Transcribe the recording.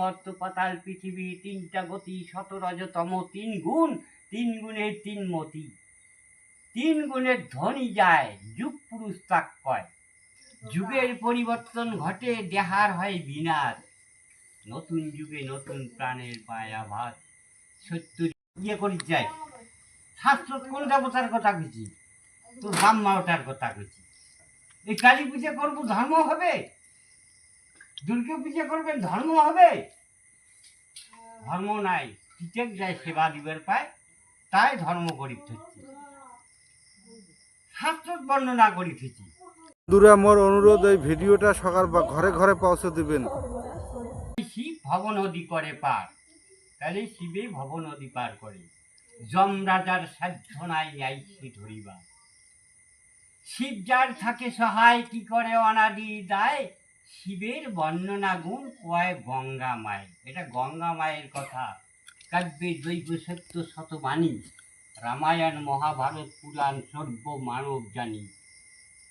মর্ত পাতাল পৃথিবী তিনটা গতি শত রজতম তিন গুণ, তিন গুণের তিন মতি। তিন গুণের ধ্বনি যায়, যুগ পুরুষ তাক কয় যুগের পরিবর্তন ঘটে, দেহার হয় বিনাশ নতুন যুগে নতুন প্রাণের পায় আভাস সত্য ইয়ে করি যায় শাস্ত্র কোন দেবতার কথা কইছি? তোর ব্রাহ্মা ওটার কথা কইছি। এই কালী পূজা করব ধর্ম হবে? দুর্গা পূজা করবেন ধর্ম হবে। ধর্ম নাই কিটেক যায় সেবা দিবের পায় তাই ধর্ম করি থচ্ছি শাস্ত্র বর্ণনা করি থচ্ছি বন্ধুরা মোর অনুরোধ এই ভিডিওটা সকাল বা ঘরে ঘরে পৌঁছে দিবেন। শিব ভব নদী করে পার তাহলে শিবে ভব নদী পার করে। যম রাজার সাধ্য নাই আইসি ধরিবা শিব যার থাকে সহায় কি করে অনাদি দায় শিবের বর্ণনা গুণ কয় গঙ্গা মায়ের। এটা গঙ্গা মায়ের কথা। কাব্যে দৈব সত্য শতবাণী। রামায়ণ, মহাভারত পুরাণ সর্ব মানব জানি।